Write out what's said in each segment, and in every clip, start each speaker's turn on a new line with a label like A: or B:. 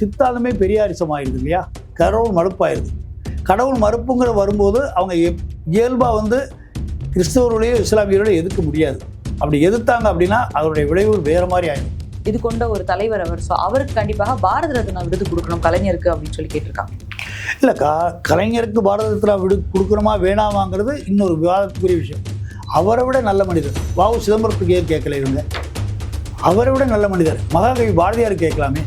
A: சித்தாந்தமே பெரியாரிசம் ஆயிடுது இல்லையா? கடவுள் மறுப்பாயிருது. கடவுள் மறுப்புங்கிற வரும்போது அவங்க இயல்பாக வந்து கிறிஸ்தவர்களையோ இஸ்லாமியர்களையோ எதிர்க்க முடியாது. அப்படி எதிர்த்தாங்க அப்படின்னா அதனுடைய விளைவு வேற மாதிரி ஆயிடும்.
B: இது கொண்ட ஒரு தலைவர் அவர். ஸோ அவருக்கு கண்டிப்பாக பாரத ரத்னா விருது கொடுக்கணும் கலைஞருக்கு அப்படின்னு சொல்லி கேட்டிருக்காங்க.
A: இல்லை கா கலைஞருக்கு பாரத ரத்னா விடு கொடுக்கணுமா வேணாமாங்கிறது இன்னொரு விவாதத்துக்குரிய விஷயம். அவரை விட நல்ல மனிதர். வாவு சிதம்பரத்துக்கு ஏன் கேட்கல இவங்க? அவரை விட நல்ல மனிதர். மகாகவி பாரதியார் கேட்கலாமே.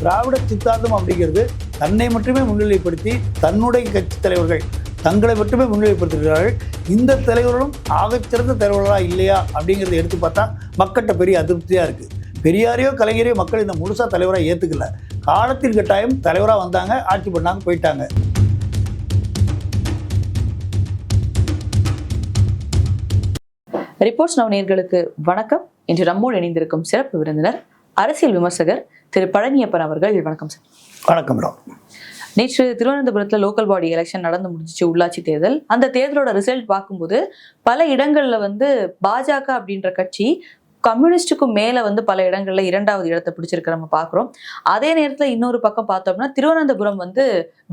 A: திராவிட சித்தாந்தம் அப்படிங்கிறது தன்னை மட்டுமே முன்னிலைப்படுத்தி தன்னுடைய கட்சி தலைவர்கள் தங்களை மட்டுமே முன்னிலைப்படுத்துகிறார்கள். இந்த தலைவர்களும் ஆகச்சிறந்த தலைவர்களா இல்லையா அப்படிங்கிறத எடுத்து பார்த்தா மக்கள்கிட்ட பெரிய அதிருப்தியாக இருக்குது பெரியாரையோ கலைஞரையோ மக்கள் இந்த முழுசாக தலைவராக ஏற்றுக்கல காலத்தின் கட்டாயம் தலைவராக வந்தாங்க ஆட்சி பண்ணாங்க போயிட்டாங்க.
B: ரிப்போர்ட்ஸ் நவ் வணக்கம். இன்று நம்மோடு இணைந்திருக்கும் சிறப்பு விருந்தினர் அரசியல் விமர்சகர் திரு பழனியப்பன் அவர்கள் வணக்கம் சார்.
A: வணக்கம் மேடம்
B: நேற்று திருவனந்தபுரத்துல லோக்கல் பாடி எலெக்ஷன் நடந்து முடிஞ்சிச்சு உள்ளாட்சி தேர்தல். அந்த தேர்தலோட ரிசல்ட் பார்க்கும்போது பல இடங்கள்ல வந்து பாஜக அப்படின்ற கட்சி கம்யூனிஸ்டுக்கும் மேல வந்து பல இடங்களில் இரண்டாவது இடத்தை பிடிச்சிருக்க நம்ம பார்க்குறோம் அதே நேரத்துல இன்னொரு பக்கம் பார்த்தோம்னா திருவனந்தபுரம் வந்து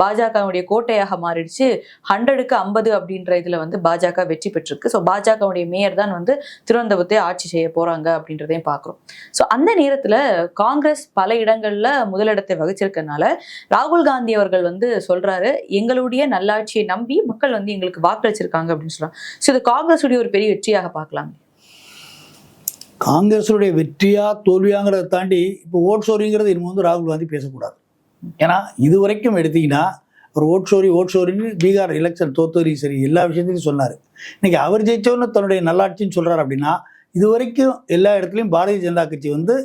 B: பாஜகவுடைய கோட்டையாக மாறிடுச்சு. ஹண்ட்ரடுக்கு ஐம்பது அப்படின்ற இதுல வந்து பாஜக வெற்றி பெற்றிருக்கு. ஸோ பாஜகவுடைய மேயர் தான் வந்து திருவனந்தபுரத்தை ஆட்சி செய்ய போறாங்க அப்படின்றதையும் பார்க்குறோம் ஸோ அந்த நேரத்துல காங்கிரஸ் பல இடங்கள்ல முதலிடத்தை வகிச்சிருக்கனால ராகுல் காந்தி அவர்கள் வந்து சொல்றாரு எங்களுடைய நல்லாட்சியை நம்பி மக்கள் வந்து எங்களுக்கு வாக்களிச்சிருக்காங்க அப்படின்னு சொல்கிறாங்க ஸோ இது காங்கிரஸுடைய ஒரு பெரிய வெற்றியாக பார்க்கலாம்.
A: காங்கிரஸுடைய வெற்றியா தோல்வியாங்கிறத தாண்டி இப்போ ஓட் சோரிங்கிறது இனிமே வந்து ராகுல் காந்தி பேசக்கூடாது. ஏன்னா இது வரைக்கும் எடுத்தீங்கன்னா ஒரு ஓட் சோரி ஓட் சோரின்னு பீகார் எலெக்ஷன் தோத்தோரி சரி எல்லா விஷயத்தையும் சொன்னார். இன்னைக்கு அவர் ஜெயிச்சவன்னு தன்னுடைய நல்லாட்சின்னு சொல்கிறார் அப்படின்னா இது வரைக்கும் எல்லா இடத்துலையும் பாரதிய ஜனதா கட்சி வந்து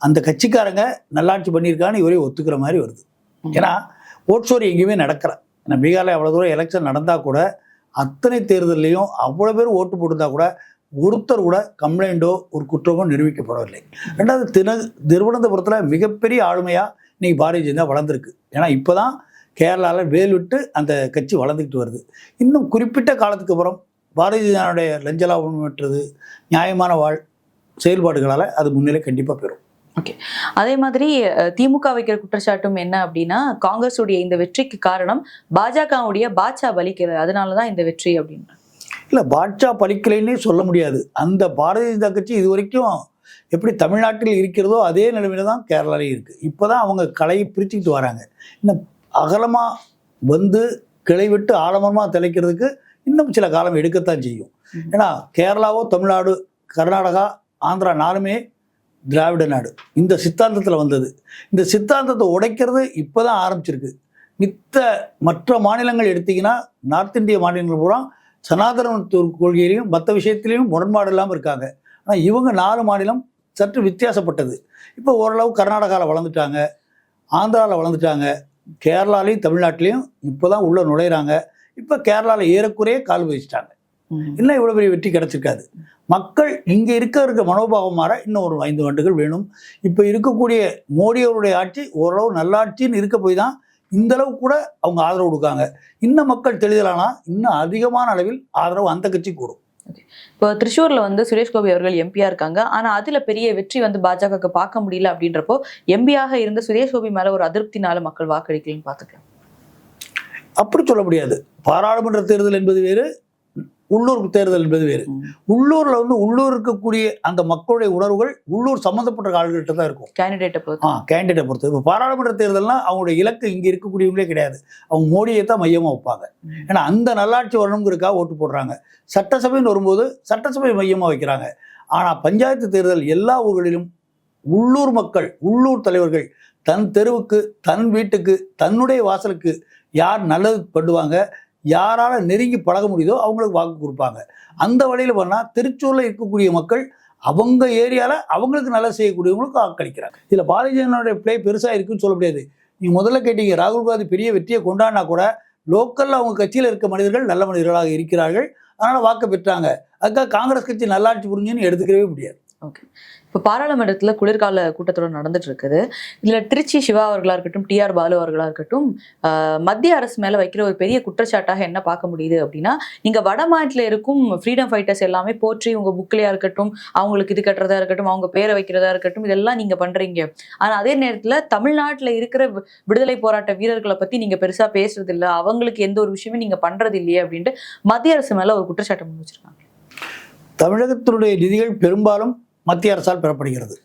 A: அந்த கட்சிக்காரங்க நல்லாட்சி பண்ணியிருக்கான்னு இவரே ஒத்துக்கிற மாதிரி வருது. ஏன்னா ஓட் சோரி எங்கேயுமே நடக்கிற ஏன்னா பீகாரில் அவ்வளோ தூரம் எலெக்ஷன் நடந்தால் கூட அத்தனை தேர்தல்லையும் அவ்வளோ பேர் ஓட்டு போட்டிருந்தா கூட ஒருத்தர் கூட கம்ப்ளைண்ட்டோ ஒரு குற்றமோ நிரூபிக்கப்படவில்லை. ரெண்டாவது தின திருவனந்தபுரத்தில் மிகப்பெரிய ஆளுமையாக இன்றைக்கி பாரதிய ஜனதா வளர்ந்துருக்கு. ஏன்னா இப்போ தான் கேரளாவில் வேல் விட்டு அந்த கட்சி வளர்ந்துக்கிட்டு வருது. இன்னும் குறிப்பிட்ட காலத்துக்கு அப்புறம் பாரதிய ஜனதாவுடைய லஞ்ச லாபம் பெற்றது நியாயமான வாழ் செயல்பாடுகளால் அது முன்னிலை கண்டிப்பாக பெறும்.
B: அதே மாதிரி திமுக வைக்கிற குற்றச்சாட்டும் என்ன அப்படின்னா காங்கிரஸுடைய இந்த வெற்றிக்கு காரணம் பாஜகவுடைய பாச்சா பலிக்கிறது அதனால தான் இந்த வெற்றி அப்படின்னு
A: இல்லை பாட்ஷா பலிக்கலைன்னே சொல்ல முடியாது. அந்த பாரதிய ஜனதா கட்சி இது வரைக்கும் எப்படி தமிழ்நாட்டில் இருக்கிறதோ அதே நிலைமையில தான் கேரளாலையும் இருக்குது இப்போ தான் அவங்க கலையை பிரிச்சுக்கிட்டு வராங்க. இன்னும் அகலமாக வந்து கிளை விட்டு ஆழமரமாக திளைக்கிறதுக்கு இன்னும் சில காலம் எடுக்கத்தான் செய்யும். ஏன்னா கேரளாவோ தமிழ்நாடு கர்நாடகா ஆந்திரா நாலுமே திராவிட நாடு. இந்த சித்தாந்தத்தில் வந்தது. இந்த சித்தாந்தத்தை உடைக்கிறது இப்போ தான் ஆரம்பிச்சிருக்கு. மித்த மற்ற மாநிலங்கள் எடுத்தீங்கன்னா நார்த் இந்திய மாநிலங்கள் பூரா சனாதன கொள்கையிலையும் மற்ற விஷயத்திலையும் முரண்பாடு இல்லாமல் இருக்காங்க. ஆனால் இவங்க நாலு மாநிலம் சற்று வித்தியாசப்பட்டது. இப்போ ஓரளவு கர்நாடகாவில் வளர்ந்துட்டாங்க ஆந்திராவில் வளர்ந்துட்டாங்க கேரளாலையும் தமிழ்நாட்டிலையும் இப்போ தான் உள்ளே நுழையிறாங்க. இப்போ கேரளாவில் ஏறக்குறைய கால் வச்சுட்டாங்க இன்னும் இவ்வளோ பெரிய வெற்றி கிடச்சிருக்காது. மக்கள் இங்கே இருக்க இருக்க மனோபாவம் மாற இன்னும் ஒரு ஐந்து ஆண்டுகள் வேணும். இப்போ இருக்கக்கூடிய மோடி அவருடைய ஆட்சி ஓரளவு நல்லாட்சின்னு இருக்க போய் தான் இந்த அளவு கூட அவங்க ஆதரவு கொடுக்காங்க. இன்னும் மக்கள் தெளிதலானா இன்னும் அதிகமான அளவில் ஆதரவு அந்த கட்சி கூடும்.
B: இப்போ திருச்சூர்ல வந்து சுரேஷ் கோபி அவர்கள் எம்பியா இருக்காங்க. ஆனா அதுல பெரிய வெற்றி வந்து பாஜகவுக்கு பார்க்க முடியல அப்படின்றப்போ எம்பியாக இருந்த சுரேஷ் கோபி மேல ஒரு அதிருப்தினால மக்கள் வாக்களிக்கலன்னு பாத்துக்கலாம்
A: அப்படி சொல்ல முடியாது. பாராளுமன்ற தேர்தல் என்பது வேறு உள்ளூர் தேர்தல் என்பது வேறு. உள்ளூர்ல வந்து உள்ளூர் இருக்கக்கூடிய அந்த மக்களுடைய உணர்வுகள் உள்ளூர் சம்மந்தப்பட்ட ஆள்கிட்ட தான் இருக்கும்.
B: கேண்டிடேட்டை பொறுத்து.
A: ஆ கேண்டிடேட்டை பொறுத்து. இப்போ பாராளுமன்ற தேர்தல்னா அவங்களுடைய இலக்கு இங்கே இருக்கக்கூடியவங்களே கிடையாது. அவங்க மோடியை தான் மையமாக வைப்பாங்க. ஏன்னா அந்த நல்லாட்சி வரணுங்கிறதுக்காக ஓட்டு போடுறாங்க. சட்டசபைன்னு வரும்போது சட்டசபை மையமாக வைக்கிறாங்க. ஆனால் பஞ்சாயத்து தேர்தல் எல்லா ஊர்களிலும் உள்ளூர் மக்கள் உள்ளூர் தலைவர்கள் தன் தெருவுக்கு தன் வீட்டுக்கு தன்னுடைய வாசலுக்கு யார் நல்லது பண்ணுவாங்க? யாரால நெருங்கி பழக முடியுதோ அவங்களுக்கு வாக்கு கொடுப்பாங்க. அந்த வழியில் பண்ணால் திருச்சூரில் இருக்கக்கூடிய மக்கள் அவங்க ஏரியாவில் அவங்களுக்கு நல்லா செய்யக்கூடியவங்களுக்கு வாக்களிக்கிறாங்க. இதில் பாரதிய ஜனதாவுடைய பிளே பெருசாக இருக்குன்னு சொல்ல முடியாது. நீங்கள் முதல்ல கேட்டீங்க ராகுல் காந்தி பெரிய வெற்றியை கொண்டாடினா கூட லோக்கலில் அவங்க கட்சியில் இருக்க மனிதர்கள் நல்ல மனிதர்களாக இருக்கிறார்கள். அதனால் வாக்கு பெற்றாங்க. அதுக்காக காங்கிரஸ் கட்சி நல்லாட்சி புரிஞ்சுன்னு எடுத்துக்கவே முடியாது.
B: இப்போ பாராளுமன்றத்தில் குளிர்கால கூட்டத்தொடர் நடந்துட்டு இருக்குது இதுல திருச்சி சிவா அவர்களா இருக்கட்டும் டிஆர் பாலு அவர்களா இருக்கட்டும் ஆஹ் மத்திய அரசு மேல வைக்கிற ஒரு பெரிய குற்றச்சாட்டாக என்ன பார்க்க முடியுது அப்படின்னா நீங்க மாநிலத்தில் இருக்கும் ஃப்ரீடம் ஃபைட்டர்ஸ் எல்லாமே போற்றி உங்க புக்லயா இருக்கட்டும் அவங்களுக்கு இது கட்டுறதா இருக்கட்டும் அவங்க பேரை வைக்கிறதா இருக்கட்டும் இதெல்லாம் நீங்க பண்றீங்க. ஆனா அதே நேரத்துல தமிழ்நாட்டுல இருக்கிற விடுதலை போராட்ட வீரர்களை பத்தி நீங்க பெருசா பேசுறது இல்ல அவங்களுக்கு எந்த ஒரு விஷயமே நீங்க பண்றது இல்லையே அப்படின்ட்டு மத்திய அரசு மேல ஒரு குற்றச்சாட்டு முன் வச்சிருக்காங்க.
A: தமிழகத்தினுடைய நிதிகள் பெரும்பாலும் மத்திய அரசால் பெறப்படுகிறது.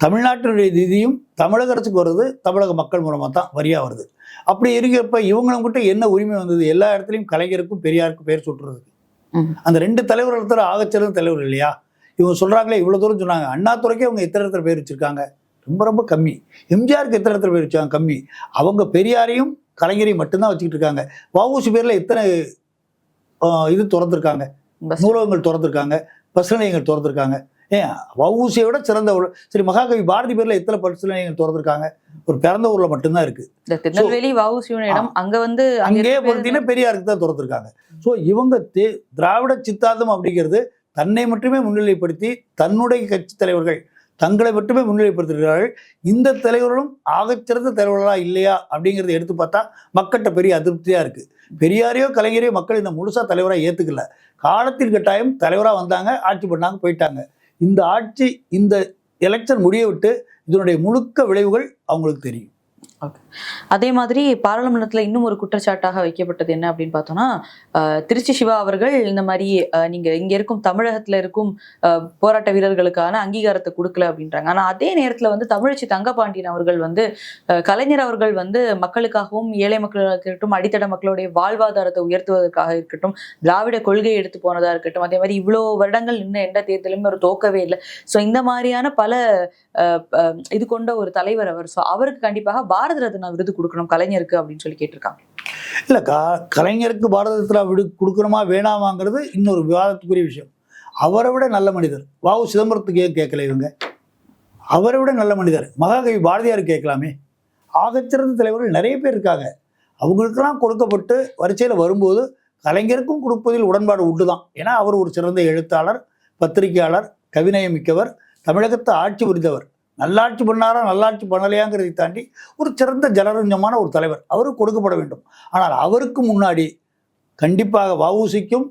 A: தமிழ்நாட்டினுடைய நிதியும் தமிழக அரசுக்கு வருது தமிழக மக்கள் மூலமாக தான் வரியாக வருது. அப்படி இருக்கிறப்ப இவங்களும் கிட்ட என்ன உரிமை வந்தது? எல்லா இடத்துலையும் கலைஞருக்கும் பெரியாருக்கும் பேர் சுட்டுறதுக்கு. அந்த ரெண்டு தலைவர்கள் தவிர ஆகச்சிறந்த தலைவர் இல்லையா? இவங்க சொல்றாங்களே இவ்வளோ தூரம் சொன்னாங்க. அண்ணாதுரைக்கே அவங்க எத்தனை இடத்துல பேர் வச்சிருக்காங்க? ரொம்ப ரொம்ப கம்மி. எம்ஜிஆருக்கு எத்தனை இடத்துல பேர் வச்சாங்க? கம்மி. அவங்க பெரியாரையும் கலைஞரையும் மட்டும்தான் வச்சுக்கிட்டு இருக்காங்க. வஉசி பேரில் எத்தனை இது திறந்துருக்காங்க? நூலகங்கள் திறந்திருக்காங்க. பஸ் நிலையங்கள் திறந்திருக்காங்க. ஏன்? வஉசியை விட சிறந்த ஒரு சரி மகாகவி பாரதி பேர்ல எத்தனை பஸ் நிலையங்கள் திறந்திருக்காங்க? ஒரு பிறந்த ஊர்ல மட்டும்தான் இருக்கு.
B: திருநெல்வேலி வஉசியோட இடம் அங்க வந்து அங்க
A: அங்கேயே பொறுத்தீங்கன்னா பெரியாருக்கு தான் திறந்திருக்காங்க. ஸோ இவங்க தே- திராவிட சித்தாந்தம் அப்படிங்கிறது தன்னை மட்டுமே முன்னிலைப்படுத்தி தன்னுடைய கட்சி தலைவர்கள் தங்களை மட்டுமே முன்னிலைப்படுத்துகிறார்கள் இந்த தலைவர்களும் ஆகச்சிறந்த தலைவர்களா இல்லையா அப்படிங்கிறத எடுத்து பார்த்தா மக்கள்கிட்ட பெரிய அதிருப்தியா இருக்கு. பெரியாரையோ கலைஞரையோ மக்கள் இந்த முழுசா தலைவரா ஏத்துக்கல. காலத்தின் கட்டாயம் தலைவரா வந்தாங்க ஆட்சி பண்ணாங்க போயிட்டாங்க. இந்த ஆட்சி இந்த எலெக்ஷன் முடிய விட்டு இதனுடைய முழுக்க விளைவுகள் அவங்களுக்கு தெரியும்.
B: ஓகே அதே மாதிரி பாராளுமன்றத்தில் இன்னும் ஒரு குற்றச்சாட்டாக வைக்கப்பட்டது என்ன அப்படின்னு பார்த்தோம்னா திருச்சி சிவா அவர்கள் இந்த மாதிரி நீங்கள் இங்கே இங்க இருக்கும் தமிழகத்தில் இருக்கும் போராட்ட வீரர்களுக்கான அங்கீகாரத்தை கொடுக்கல அப்படின்றாங்க. ஆனால் அதே நேரத்தில் வந்து தமிழச்சி தங்கபாண்டியன் அவர்கள் வந்து கலைஞர் அவர்கள் வந்து மக்களுக்காகவும் ஏழை மக்களாக இருக்கட்டும் அடித்தட மக்களுடைய வாழ்வாதாரத்தை உயர்த்துவதற்காக இருக்கட்டும் திராவிட கொள்கையை எடுத்து போனதா இருக்கட்டும் அதே மாதிரி இவ்வளோ வருடங்கள் இன்னும் எந்த தேர்தலுமே ஒரு தோக்கவே இல்லை. ஸோ இந்த மாதிரியான பல ஆஹ், இது கொண்ட ஒரு தலைவர் அவர். ஸோ அவருக்கு கண்டிப்பாக பாரத ரத்ன விருது கொடுக்கணும் கலைஞருக்கு அப்படின்னு சொல்லி கேட்டிருக்காங்க.
A: இல்லை க கலைஞருக்கு பாரத ரத்னா விடு கொடுக்கணுமா வேணாமாங்கிறது இன்னொரு விவாதத்துக்குரிய விஷயம். அவரை விட நல்ல மனிதர். வாவு சிதம்பரத்துக்கு ஏன் கேட்கல இவங்க? அவரை விட நல்ல மனிதர். மகாகவி பாரதியார் கேட்கலாமே. ஆகச்சிறந்த தலைவர்கள் நிறைய பேர் இருக்காங்க. அவங்களுக்கெல்லாம் கொடுக்கப்பட்டு வரிசையில் வரும்போது கலைஞருக்கும் கொடுப்பதில் உடன்பாடு உண்டு தான் ஏன்னா அவர் ஒரு சிறந்த எழுத்தாளர் பத்திரிகையாளர் கவிநயம் மிக்கவர் தமிழகத்தை ஆட்சி புரிந்தவர். நல்லாட்சி பண்ணாரா நல்லாட்சி பண்ணலையாங்கிறதை தாண்டி ஒரு சிறந்த ஜனரஞ்சமான ஒரு தலைவர். அவருக்கு கொடுக்கப்பட வேண்டும். ஆனால் அவருக்கு முன்னாடி கண்டிப்பாக வஉசிக்கும்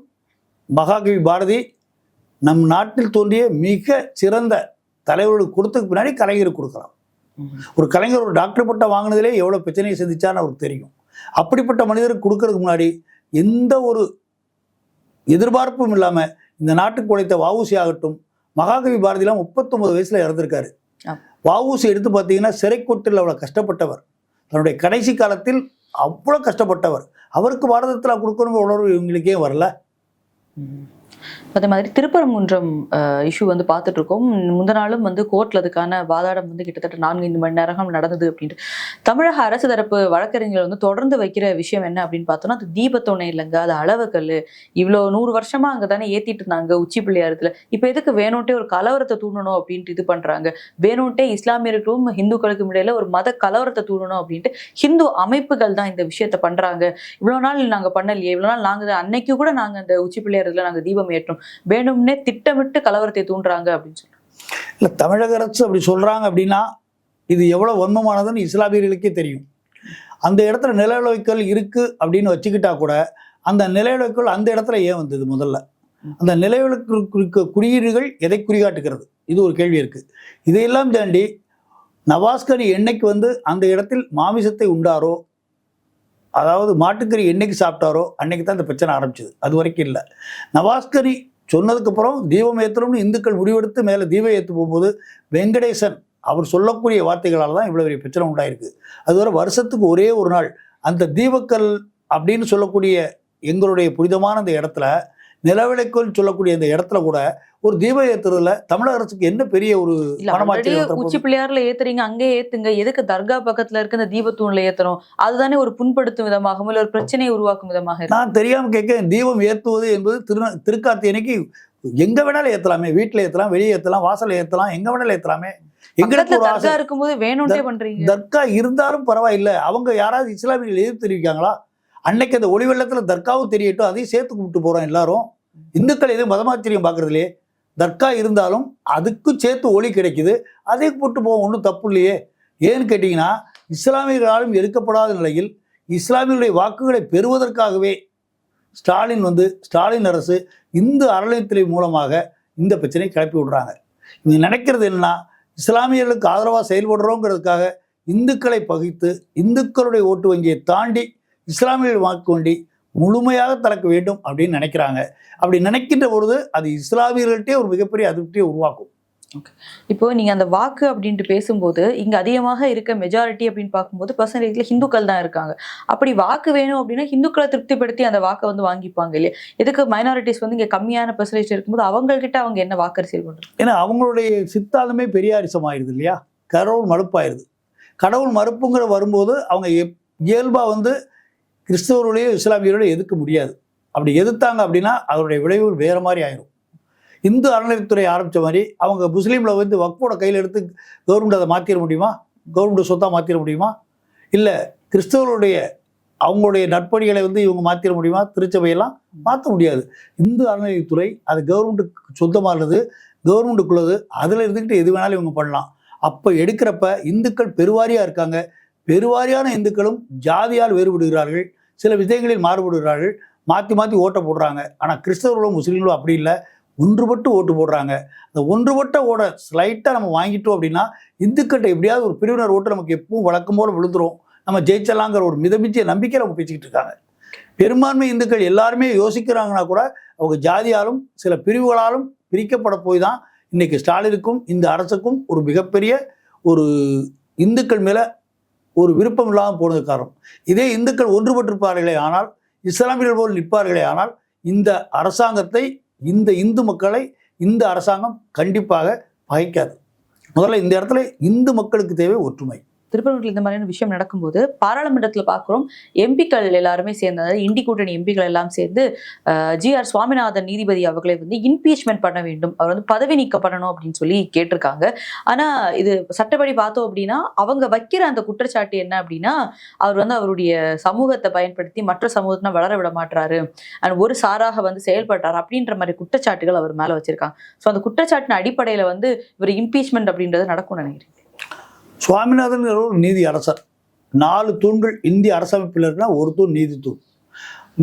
A: மகாகவி பாரதி நம் நாட்டில் தோன்றிய மிக சிறந்த தலைவர்களுக்கு கொடுத்ததுக்கு பின்னாடி கலைஞருக்கு கொடுக்கலாம். ஒரு கலைஞர் ஒரு டாக்டர் பட்டம் வாங்கினதிலே எவ்வளோ பிரச்சனையை சந்திச்சான்னு அவருக்கு தெரியும். அப்படிப்பட்ட மனிதருக்கு கொடுக்கறதுக்கு முன்னாடி எந்த ஒரு எதிர்பார்ப்பும் இல்லாமல் இந்த நாட்டுக்கு உழைத்த வஉசி ஆகட்டும் மகாகவி பாரதிலாம் முப்பத்தொன்பது வயசுல இறந்திருக்காரு. வஉசி எடுத்து பார்த்தீங்கன்னா சிறைக்கோட்டில் அவ்வளோ கஷ்டப்பட்டவர். தன்னுடைய கடைசி காலத்தில் அவ்வளோ கஷ்டப்பட்டவர். அவருக்கு பாரதத்தில் கொடுக்கணுங்கிற உணர்வு இவங்களுக்கே வரல.
B: அதே மாதிரி திருப்பரங்குன்றம் இஷ்யூ வந்து பார்த்துட்டு இருக்கோம் முந்த நாளும் வந்து கோர்ட்ல அதுக்கான வாதாடம் வந்து கிட்டத்தட்ட நான்கு ஐந்து மணி நேரம் நடந்தது அப்படின்ட்டு. தமிழக அரசு தரப்பு வழக்கறிஞர்கள் வந்து தொடர்ந்து வைக்கிற விஷயம் என்ன அப்படின்னு பார்த்தோம்னா அது தீபத்துணை இல்லைங்க அது அளவுக்கல் இவ்வளோ நூறு வருஷமா அங்கே தானே ஏத்திட்டு இருந்தாங்க உச்சி பிள்ளையாரத்தில். இப்போ எதுக்கு வேணும்ட்டே ஒரு கலவரத்தை தூண்டணும் அப்படின்ட்டு இது பண்றாங்க. வேணும்ட்டே இஸ்லாமியர்களுக்கும் ஹிந்துக்களுக்கும் இடையில ஒரு மத கலவரத்தை தூண்டணும் அப்படின்ட்டு ஹிந்து அமைப்புகள் தான் இந்த விஷயத்த பண்றாங்க. இவ்வளோ நாள் நாங்க பண்ணலையே இவ்வளோ நாள் நாங்க அன்னைக்கு கூட நாங்க அந்த உச்சி பிள்ளையாரத்தில் நாங்கள் தீபம் ஏற்றும். வேணும்னே திட்டமிட்டு கலவரத்தை தூண்டுறாங்க அப்படின்னு சொல்லி
A: இல்லை தமிழக அரசு அப்படி சொல்கிறாங்க அப்படின்னா இது எவ்வளோ வன்மமானதுன்னு இஸ்லாமியர்களுக்கே தெரியும். அந்த இடத்துல நிலநடுக்கல் இருக்குது அப்படின்னு வச்சுக்கிட்டா கூட அந்த நிலநடுக்கல் அந்த இடத்துல ஏன் வந்தது முதல்ல? அந்த நிலவிலக்கு குறியீடுகள் எதை குறிகாட்டுகிறது? இது ஒரு கேள்வி இருக்குது இதையெல்லாம் தாண்டி நவாஸ்கனி என்னைக்கு வந்து அந்த இடத்தில் மாமிசத்தை உண்டாரோ? அதாவது மாட்டுக்கறி என்னைக்கு சாப்பிட்டாரோ அன்னைக்கு தான் இந்த பிரச்சனை ஆரம்பிச்சது. அது வரைக்கும் இல்லை. நவாஸ்கரி சொன்னதுக்கப்புறம் தீபம் ஏற்றணும்னு இந்துக்கள் முடிவெடுத்து மேலே தீபம் ஏற்று போகும்போது வெங்கடேசன் அவர் சொல்லக்கூடிய வார்த்தைகளால் தான் இவ்வளோ பெரிய பிரச்சனை உண்டாயிருக்கு. அதுவரை வருஷத்துக்கு ஒரே ஒரு நாள் அந்த தீபக்கல் அப்படின்னு சொல்லக்கூடிய எங்களுடைய புனிதமான அந்த இடத்துல நிலவிளைக்கோல் சொல்லக்கூடிய அந்த இடத்துல கூட ஒரு தீபம் ஏற்றுறதுல தமிழக அரசுக்கு என்ன பெரிய ஒரு?
B: உச்சி பிள்ளையார்ல ஏத்துறீங்க அங்கே ஏத்துங்க. எதுக்கு தர்கா பக்கத்துல இருக்க இந்த தீபத்தூண்ல ஏத்தணும் அதுதானே ஒரு புண்படுத்தும் விதமாகவும் இல்ல ஒரு பிரச்சனையை உருவாக்கும் விதமாக
A: நான் தெரியாம கேட்க தீபம் ஏற்றுவது என்பது திரு திருக்கார்த்தியனைக்கு எங்க வேணாலும் ஏத்தலாமே. வீட்டுல ஏத்தலாம் வெளியே ஏத்தலாம் வாசல்ல ஏத்தலாம் எங்க வேணாலும் ஏத்தலாமே. எங்களுக்கு
B: இருக்கும்போது வேணும்ட்டே பண்றீங்க.
A: தர்கா இருந்தாலும் பரவாயில்லை. அவங்க யாராவது இஸ்லாமியர்கள் எதிர்த்து தெரிவிக்காங்களா அன்னைக்கு அந்த ஒளி வெள்ளத்தில் தர்காவும் தெரியட்டும் அதையும் சேர்த்து கும்பிட்டு போகிறோம் எல்லாரும். இந்துக்கள் எதுவும் மதமாச்சரியம் பார்க்குறதுலையே தர்கா இருந்தாலும் அதுக்கும் சேர்த்து ஒளி கிடைக்குது. அதே கூப்பிட்டு போவோம் ஒன்றும் தப்பு இல்லையே. ஏன்னு கேட்டிங்கன்னா இஸ்லாமியர்களாலும் எடுக்கப்படாத நிலையில் இஸ்லாமியர்களுடைய வாக்குகளை பெறுவதற்காகவே ஸ்டாலின் வந்து ஸ்டாலின் அரசு இந்து அறநிலையத்துறை மூலமாக இந்த பிரச்சனையை கிளப்பி விடுறாங்க. இவங்க நினைக்கிறது என்னன்னா இஸ்லாமியர்களுக்கு ஆதரவாக செயல்படுறோங்கிறதுக்காக இந்துக்களை பகித்து இந்துக்களுடைய ஓட்டு வங்கியை தாண்டி இஸ்லாமியர்கள் வாக்கு வண்டி முழுமையாக திறக்க வேண்டும் அப்படின்னு நினைக்கிறாங்க. அப்படி நினைக்கின்ற பொழுது அது இஸ்லாமியர்கள்ட்டே ஒரு மிகப்பெரிய அதிருப்தியை உருவாக்கும்.
B: இப்போ நீங்க அந்த வாக்கு அப்படின்ட்டு பேசும்போது இங்க அதிகமாக இருக்க மெஜாரிட்டி அப்படின்னு பார்க்கும்போது பர்சன்டேஜ்ல ஹிந்துக்கள் தான் இருக்காங்க. அப்படி வாக்கு வேணும் அப்படின்னா ஹிந்துக்களை திருப்திப்படுத்தி அந்த வாக்கை வந்து வாங்கிப்பாங்க இல்லையா? எதுக்கு மைனாரிட்டிஸ் வந்து இங்க கம்மியான பெர்சன்டேஜ் இருக்கும்போது அவங்கள்கிட்ட அவங்க என்ன வாக்கரசியல் பண்றது
A: ஏன்னா அவங்களுடைய சித்தாந்தமே பெரியாரிசம் ஆயிடுது இல்லையா? கடவுள் மறுப்பாயிருது. கடவுள் மறுப்புங்கிற வரும்போது அவங்க எப்- இயல்பா வந்து கிறிஸ்தவர்களையோ இஸ்லாமியர்களையோ எதிர்க்க முடியாது. அப்படி எதிர்த்தாங்க அப்படின்னா அதனுடைய விளைவுகள் வேறு மாதிரி ஆயிரும். இந்து அறநிலையத்துறை ஆரம்பித்த மாதிரி அவங்க முஸ்லீமில் வந்து வக்ஃபோட கையில் எடுத்து கவர்மெண்ட் அதை மாற்றிட முடியுமா? கவர்மெண்ட் சொத்தாக மாற்றிட முடியுமா? இல்லை கிறிஸ்தவர்களுடைய அவங்களுடைய நற்பணிகளை வந்து இவங்க மாற்றிட முடியுமா? திருச்சபையெல்லாம் மாற்ற முடியாது. இந்து அறநிலையத்துறை அது கவர்மெண்ட்டுக்கு சொந்தமானது கவர்மெண்ட்டுக்குள்ளது அதில் இருந்துக்கிட்டு எது வேணாலும் இவங்க பண்ணலாம். அப்போ எடுக்கிறப்ப இந்துக்கள் பெருவாரியாக இருக்காங்க. பெருவாரியான இந்துக்களும் ஜாதியால் வேறுபடுகிறார்கள். சில விஷயங்களில் மாறுபடுகிறார்கள். மாற்றி மாற்றி ஓட்டை போடுறாங்க. ஆனால் கிறிஸ்தவர்களும் முஸ்லீம்களும் அப்படி இல்லை. ஒன்றுபட்டு ஓட்டு போடுறாங்க. அந்த ஒன்றுபட்ட ஓட ஸ்லைட்டாக நம்ம வாங்கிட்டோம் அப்படின்னா இந்துக்கிட்ட எப்படியாவது ஒரு பிரிவினர் ஓட்டு நமக்கு எப்பவும் வழக்கம் போல விழுந்துரும். நம்ம ஜெயிச்சலாங்கிற ஒரு மிதமிச்சிய நம்பிக்கை நம்ம பேசிக்கிட்டு இருக்காங்க. பெரும்பான்மை இந்துக்கள் எல்லாருமே யோசிக்கிறாங்கன்னா கூட அவங்க ஜாதியாலும் சில பிரிவுகளாலும் பிரிக்கப்பட போய் தான் இன்னைக்கு ஸ்டாலினுக்கும் இந்த அரசுக்கும் ஒரு மிகப்பெரிய ஒரு இந்துக்கள் மேலே ஒரு விருப்பம் இல்லாமல் போனது காரணம். இதே இந்துக்கள் ஒன்றுபட்டிருப்பார்களே ஆனால் இஸ்லாமியர்கள் போல் நிற்பார்களே ஆனால் இந்த அரசாங்கத்தை இந்த இந்து மக்களை இந்த அரசாங்கம் கண்டிப்பாக பகைக்காது. முதல்ல இந்த இடத்துல இந்து மக்களுக்கு தேவை ஒற்றுமை.
B: திருப்பூரில் இந்த மாதிரியான விஷயம் நடக்கும்போது பாராளுமன்றத்துல பார்க்குறோம் எம்பிக்கள் எல்லாருமே சேர்ந்து அதாவது இண்டி கூட்டணி எம்பிக்கள் எல்லாம் சேர்ந்து ஜி ஆர் சுவாமிநாதன் நீதிபதி அவர்களை வந்து இம்பீச்மெண்ட் பண்ண வேண்டும். அவர் வந்து பதவி நீக்கம் பண்ணணும் அப்படின்னு சொல்லி கேட்டிருக்காங்க. ஆனா இது சட்டப்படி பார்த்தோம் அப்படின்னா அவங்க வைக்கிற அந்த குற்றச்சாட்டு என்ன அப்படின்னா அவர் வந்து அவருடைய சமூகத்தை பயன்படுத்தி மற்ற சமூகத்தினா வளர விட மாட்டாரு அண்ட் ஒரு சாராக வந்து செயல்படுறாரு அப்படின்ற மாதிரி குற்றச்சாட்டுகள் அவர் மேல வச்சிருக்காங்க. ஸோ அந்த குற்றச்சாட்டின் அடிப்படையில வந்து இவர் இம்பீச்மெண்ட் அப்படின்றது நடக்கும்னு நினைக்கிறேன்.
A: சுவாமிநாதன் ஒரு நீதி அரசர் நாலு தூண்கள் இந்திய அரசமைப்பில் இருந்தால் ஒரு தூண் நீதித்தூண்.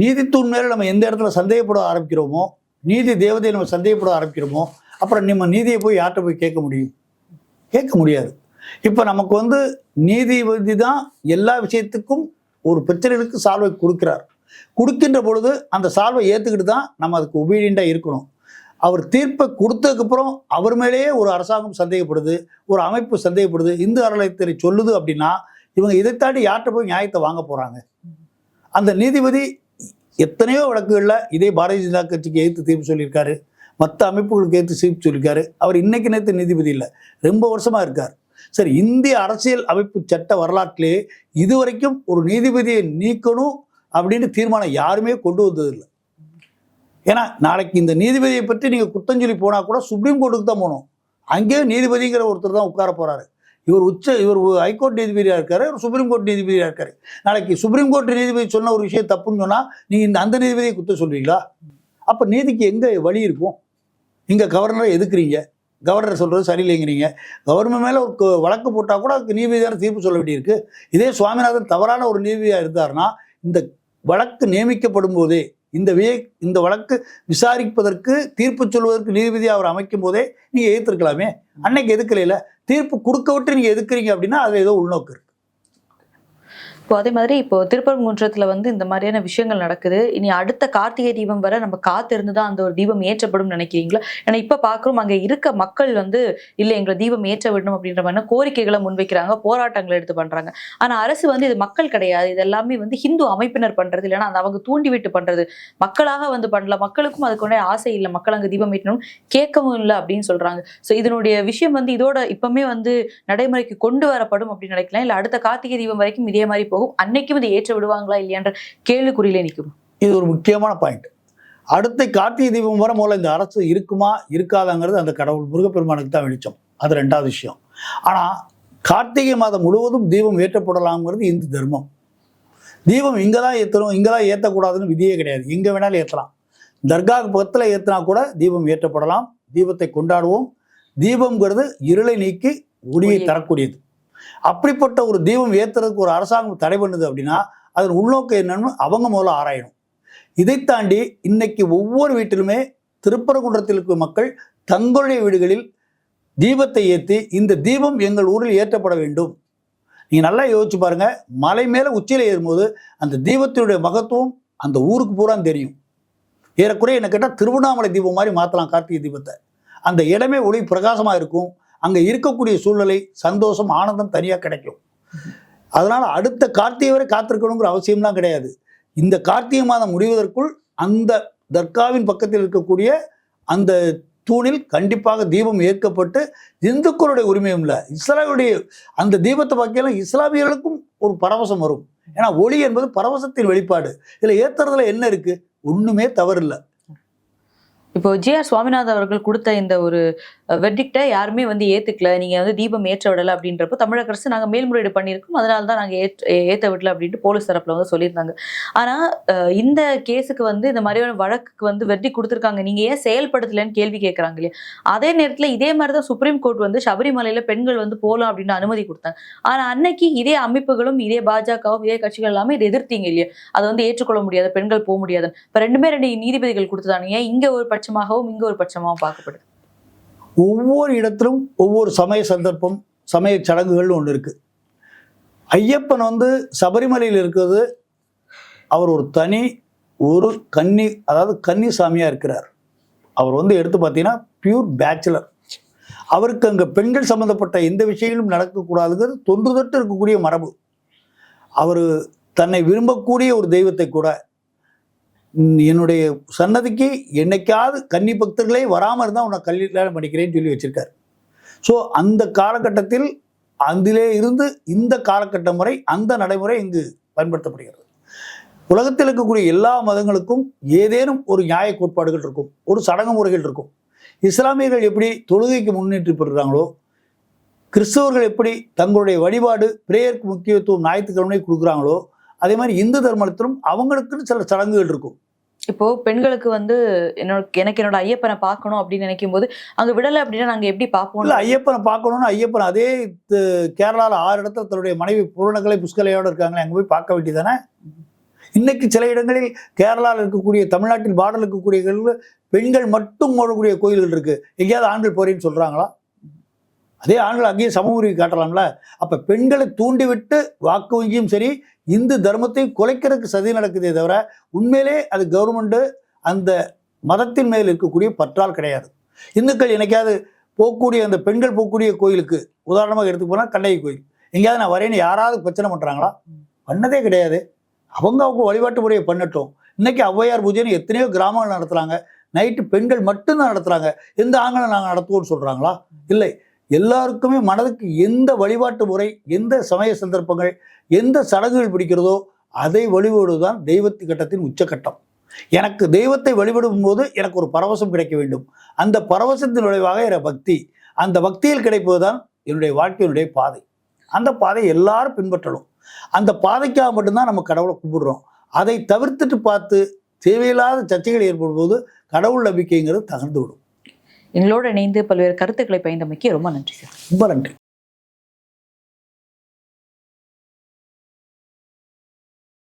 A: நீதித்தூண் மேலே நம்ம எந்த இடத்துல சந்தேகப்பட ஆரம்பிக்கிறோமோ நீதி தேவதையை நம்ம சந்தேகப்பட ஆரம்பிக்கிறோமோ அப்புறம் நம்ம நீதியை போய் யார்கிட்ட போய் கேட்க முடியும்? கேட்க முடியாது. இப்போ நமக்கு வந்து நீதிபதி தான் எல்லா விஷயத்துக்கும் ஒரு பிரச்சனைகளுக்கு சால்வை கொடுக்குறார். கொடுக்கின்ற பொழுது அந்த சால்வை ஏற்றுக்கிட்டு தான் நம்ம அதுக்கு ஒபீடியண்ட்டாக இருக்கணும். அவர் தீர்ப்பை கொடுத்ததுக்கப்புறம் அவர் மேலேயே ஒரு அரசாங்கம் சந்தேகப்படுது ஒரு அமைப்பு சந்தேகப்படுது இந்து அறநிலையத்துறை சொல்லுது அப்படின்னா இவங்க இதை தாண்டி யார்கிட்ட போய் நியாயத்தை வாங்க போகிறாங்க அந்த நீதிபதி எத்தனையோ வழக்குகளில் இதே பாரதிய ஜனதா கட்சிக்கு எதிர்த்து தீர்ப்பு சொல்லியிருக்காரு. மற்ற அமைப்புகளுக்கு எதிர்த்து தீர்ப்பு சொல்லியிருக்காரு. அவர் இன்னைக்கு நேற்று நீதிபதி இல்லை. ரொம்ப வருஷமாக இருக்கார். சரி இந்திய அரசியல் அமைப்பு சட்ட வரலாற்றிலே இதுவரைக்கும் ஒரு நீதிபதியை நீக்கணும் அப்படின்னு தீர்மானம் யாருமே கொண்டு வந்ததில்லை. ஏன்னா நாளைக்கு இந்த நீதிபதியை பற்றி நீங்கள் குத்தஞ்சொல்லி போனால் கூட சுப்ரீம் கோர்ட்டுக்கு தான் போகணும். அங்கேயும் நீதிபதிங்கிற ஒருத்தர் தான் உட்கார போகிறாரு இவர் உச்ச இவர் ஹைகோர்ட் நீதிபதியாக இருக்காரு இவர் சுப்ரீம் கோர்ட் நீதிபதியாக இருக்காரு. நாளைக்கு சுப்ரீம் கோர்ட் நீதிபதி சொன்ன ஒரு விஷயம் தப்புன்னு சொன்னால் நீங்கள் இந்த அந்த நீதிபதியை குத்த சொல்வீங்களா அப்போ நீதிக்கு எங்கே வழி இருக்கும்? இங்கே கவர்னரை எதுக்குறீங்க? கவர்னர் சொல்கிறது சரியில்லைங்கிறீங்க. கவர்மெண்ட் மேலே ஒரு வழக்கு போட்டால் கூட அதுக்கு நீதிபதியான தீர்ப்பு சொல்ல வேண்டியிருக்கு. இதே சுவாமிநாதன் தவறான ஒரு நீதிபதியாக இருந்தாருன்னா இந்த வழக்கு நியமிக்கப்படும் போதே இந்த வே இந்த வழக்கு விசாரிப்பதற்கு தீர்ப்பு சொல்வதற்கு நீதிபதியாக அவர் அமைக்கும் போதே நீங்கள் எதிர்த்திருக்கலாமே அன்னைக்கு எதுக்கலையில தீர்ப்பு கொடுக்க விட்டு நீங்கள் எதுக்குறீங்க அப்படின்னா அதில் ஏதோ உள்நோக்கு இருக்கு.
B: இப்போ அதே மாதிரி இப்போ திருப்பரங்குன்றத்துல வந்து இந்த மாதிரியான விஷயங்கள் நடக்குது. இனி அடுத்த கார்த்திகை தீபம் வரை நம்ம காத்திருந்து தான் அந்த ஒரு தீபம் ஏற்றப்படும் நினைக்கிறீங்களா? ஏன்னா இப்போ பார்க்குறோம் அங்கே இருக்க மக்கள் வந்து இல்லை எங்களை தீபம் ஏற்ற விடணும் அப்படின்ற மாதிரி கோரிக்கைகளை முன்வைக்கிறாங்க போராட்டங்களை எடுத்து பண்றாங்க. ஆனால் அரசு வந்து இது மக்கள் கிடையாது. இது எல்லாமே வந்து ஹிந்து அமைப்பினர் பண்றது இல்லைன்னா அந்த அவங்க தூண்டி விட்டு பண்றது. மக்களாக வந்து பண்ணல மக்களுக்கும் அதுக்கு ஆசை இல்லை. மக்கள் அங்க தீபம் ஏற்றணும் கேட்கவும் இல்லை அப்படின்னு சொல்றாங்க. ஸோ இதனுடைய விஷயம் வந்து இதோட இப்பவுமே வந்து நடைமுறைக்கு கொண்டு வரப்படும் அப்படின்னு நினைக்கலாம். இல்லை அடுத்த கார்த்திகை தீபம் வரைக்கும் இதே மாதிரி போகும் அன்னைக்கும் இதை ஏற்ற விடுவாங்களா இல்லையான்ற கேள்விக்குறியிலே நிற்கும்.
A: இது ஒரு முக்கியமான பாயிண்ட் அடுத்த கார்த்திகை தீபம் வர முதல்ல இந்த அரசு இருக்குமா இருக்காதாங்கிறது அந்த கடவுள் முருகப்பெருமானுக்கு தான் வெளிச்சம். அது ரெண்டாவது விஷயம். ஆனால் கார்த்திகை மாதம் முழுவதும் தீபம் ஏற்றப்படலாம்ங்கிறது இந்து தர்மம். தீபம் இங்கே தான் ஏற்றணும் இங்கே தான் ஏற்றக்கூடாதுன்னு விதியே கிடையாது. எங்கே வேணாலும் ஏற்றலாம் தர்காவுக்கு பக்கத்தில் ஏற்றினா கூட தீபம் ஏற்றப்படலாம். தீபத்தை கொண்டாடுவோம். தீபம்ங்கிறது இருளை நீக்கி ஒளியை. தரக்கூடியது. அப்படிப்பட்ட ஒரு தீபம் ஏற்றுறதுக்கு ஒரு அரசாங்கம் தடை பண்ணுது அப்படின்னா அதன் உள்நோக்கம் என்னன்னு அவங்க முதல்ல ஆராயணும். இதை தாண்டி இன்னைக்கு ஒவ்வொரு வீட்டிலுமே திருப்பரங்குன்றத்தில் இருக்கும் மக்கள் தங்களுடைய வீடுகளில் தீபத்தை ஏற்றி இந்த தீபம் எங்கள் ஊரில் ஏற்றப்பட வேண்டும். நீங்கள் நல்லா யோசிச்சு பாருங்கள் மலை மேலே உச்சியில் ஏறும்போது அந்த தீபத்தினுடைய மகத்துவம் அந்த ஊருக்கு பூரா தெரியும். ஏறக்குறைய என்ன கேட்டால் திருவண்ணாமலை தீபம் மாதிரி மாற்றலாம் கார்த்திகை தீபத்தை. அந்த இடமே ஒளி பிரகாசமாக இருக்கும். அங்கே இருக்கக்கூடிய சூழ்நிலை சந்தோஷம் ஆனந்தம் தனியாக கிடைக்கும். அதனால் அடுத்த கார்த்திகை வரை காத்திருக்கணுங்கிற அவசியம்லாம் கிடையாது. இந்த கார்த்திகை மாதம் முடிவதற்குள் அந்த தர்காவின் பக்கத்தில் இருக்கக்கூடிய அந்த தூணில் கண்டிப்பாக தீபம் ஏற்கப்பட்டு இந்துக்களுடைய உரிமையும் இல்லை. இஸ்லாமியுடைய அந்த தீபத்தை பார்க்கலாம் இஸ்லாமியர்களுக்கும் ஒரு பரவசம் வரும். ஏன்னா ஒளி என்பது பரவசத்தின் வெளிப்பாடு. இதில் ஏத்துறதுல என்ன இருக்குது ஒன்றுமே தவறில்லை.
B: இப்போ ஜி ஆர் சுவாமிநாதன் அவர்கள் கொடுத்த இந்த ஒரு வெர்டிக்டை யாருமே வந்து ஏத்துக்கல. நீங்க வந்து தீபம் ஏற்ற விடல அப்படின்றப்போ தமிழக அரசு நாங்க மேல்முறையீடு பண்ணியிருக்கோம். அதனால தான் நாங்கள் ஏற்ற ஏத்த விடல அப்படின்ட்டு போலீஸ் தரப்புல வந்து சொல்லியிருந்தாங்க. ஆனா இந்த கேஸுக்கு வந்து இந்த மாதிரியான வழக்குக்கு வந்து வெட்டி கொடுத்துருக்காங்க. நீங்க ஏன் செயல்படுத்தலன்னு கேள்வி கேட்கறாங்க இல்லையா? அதே நேரத்துல இதே மாதிரி தான் சுப்ரீம் கோர்ட் வந்து சபரிமலையில பெண்கள் வந்து போகலாம் அப்படின்னு அனுமதி கொடுத்தாங்க. ஆனா அன்னைக்கு இதே அமைப்புகளும் இதே பாஜகவும் இதே கட்சிகள் எல்லாமே இதை எதிர்த்தீங்க இல்லையா? அதை வந்து ஏற்றுக்கொள்ள முடியாது பெண்கள் போக முடியாது இப்போ ரெண்டுமே ரெண்டு நீதிபதிகள் கொடுத்துட்டாங்க ஏன் இங்க ஒரு பட்சமாகவும் இங்கு ஒரு பட்சமாகவும் பார்க்கப்படுது.
A: ஒவ்வொரு இடத்திலும் ஒவ்வொரு சமய சந்தர்ப்பம் சமய சடங்குகள்னு ஒன்று இருக்குது ஐயப்பன் வந்து சபரிமலையில் இருக்கிறது. அவர் ஒரு தனி ஒரு கன்னி அதாவது கன்னி சாமியாக இருக்கிறார். அவர் வந்து எடுத்து பார்த்தீங்கன்னா பியூர் பேச்சுலர் அவருக்கு அங்கே பெண்கள் சம்மந்தப்பட்ட எந்த விஷயங்களும் நடக்கக்கூடாதுங்கிறது தொன்று தொட்டு இருக்கக்கூடிய மரபு. அவர் தன்னை விரும்பக்கூடிய ஒரு தெய்வத்தை கூட என்னுடைய சன்னதிக்கு என்னைக்காவது கன்னி பக்தர்களே வராமல் இருந்தால் உன்னை கல்யாணம் பண்ணிக்கிறேன்னு சொல்லி வச்சிருக்காரு. ஸோ அந்த காலகட்டத்தில் அதிலே இருந்து இந்த காலகட்டம் முறை அந்த நடைமுறை இங்கு பயன்படுத்தப்படுகிறது. உலகத்தில் இருக்கக்கூடிய எல்லா மதங்களுக்கும் ஏதேனும் ஒரு நியாய கோட்பாடுகள் இருக்கும் ஒரு சடங்கு முறைகள் இருக்கும். இஸ்லாமியர்கள் எப்படி தொழுகைக்கு முன்னேற்றி பெறுகிறாங்களோ கிறிஸ்தவர்கள் எப்படி தங்களுடைய வழிபாடு பிரேயருக்கு முக்கியத்துவம் ஞாயிற்றுக்கிழமை கொடுக்குறாங்களோ அதே மாதிரி இந்து தர்மத்திலும் அவங்களுக்குன்னு சில சடங்குகள் இருக்கும்.
B: இப்போ பெண்களுக்கு வந்து என்னோட எனக்கு என்னோட ஐயப்பனை பார்க்கணும் அப்படின்னு நினைக்கும் போது அங்க விடலை அப்படின்னா நாங்க எப்படி பார்ப்போம்?
A: இல்ல ஐயப்பனை பார்க்கணும்னு ஐயப்பன் அதே கேரளால ஆறு இடத்துல தன்னுடைய மனைவி பூரணகலை புஷ்கலையோட இருக்காங்களே அங்க போய் பார்க்க வேண்டியதானே இன்னைக்கு சில இடங்களில் கேரளாவில் இருக்கக்கூடிய தமிழ்நாட்டில் பார்டர் இருக்கக்கூடிய பெண்கள் மட்டும் ஓடக்கூடிய கோயில்கள் இருக்கு. எங்கேயாவது ஆண்கள் போறேன்னு சொல்றாங்களா? அதே ஆண்கள் அங்கேயும் சமூக காட்டலாம்ல. அப்ப பெண்களை தூண்டிவிட்டு வாக்கு வங்கியும் சரி இந்து தர்மத்தை குலைக்கிறதுக்கு சதி நடக்குதே தவிர உண்மையிலே அது கவர்மெண்ட்டு அந்த மதத்தின் மேல் இருக்கக்கூடிய பற்றால் கிடையாது. இந்துக்கள் என்னைக்காவது போகக்கூடிய அந்த பெண்கள் போகக்கூடிய கோயிலுக்கு உதாரணமாக எடுத்து போனால் கண்ணகி கோயில். எங்கேயாவது நான் வரேன்னு யாராவது பிரச்சனை பண்ணுறாங்களா பண்ணதே கிடையாது. அவங்க அவங்க வழிபாட்டு முறையை பண்ணட்டும். இன்னைக்கு ஔவையார் பூஜைன்னு எத்தனையோ கிராமங்கள் நடத்துகிறாங்க நைட்டு பெண்கள் மட்டும்தான் நடத்துகிறாங்க எந்த ஆண்களை நாங்கள் நடத்துவோம்னு சொல்கிறாங்களா இல்லை. எல்லாருக்குமே மனதுக்கு எந்த வழிபாட்டு முறை எந்த சமய சந்தர்ப்பங்கள் எந்த சடங்குகள் பிடிக்கிறதோ அதை வழிபடுவதுதான் தெய்வத்து கட்டத்தின் உச்சக்கட்டம். எனக்கு தெய்வத்தை வழிபடும் போது எனக்கு ஒரு பரவசம் கிடைக்க வேண்டும். அந்த பரவசத்தின் விளைவாக என பக்தி. அந்த பக்தியில் கிடைப்பதுதான் என்னுடைய வாழ்க்கையினுடைய பாதை. அந்த பாதை எல்லாரும் பின்பற்றணும். அந்த பாதைக்காக மட்டும்தான் நம்ம கடவுளை கும்பிடுறோம். அதை தவிர்த்துட்டு பார்த்து தேவையில்லாத சர்ச்சைகள் ஏற்படும் போது கடவுள் நம்பிக்கைங்கிறது தகர்ந்து விடும்.
B: எங்களோட இணைந்து பல்வேறு கருத்துக்களை பயந்தமைக்கு ரொம்ப நன்றி சார்.
A: ரொம்ப நன்றி.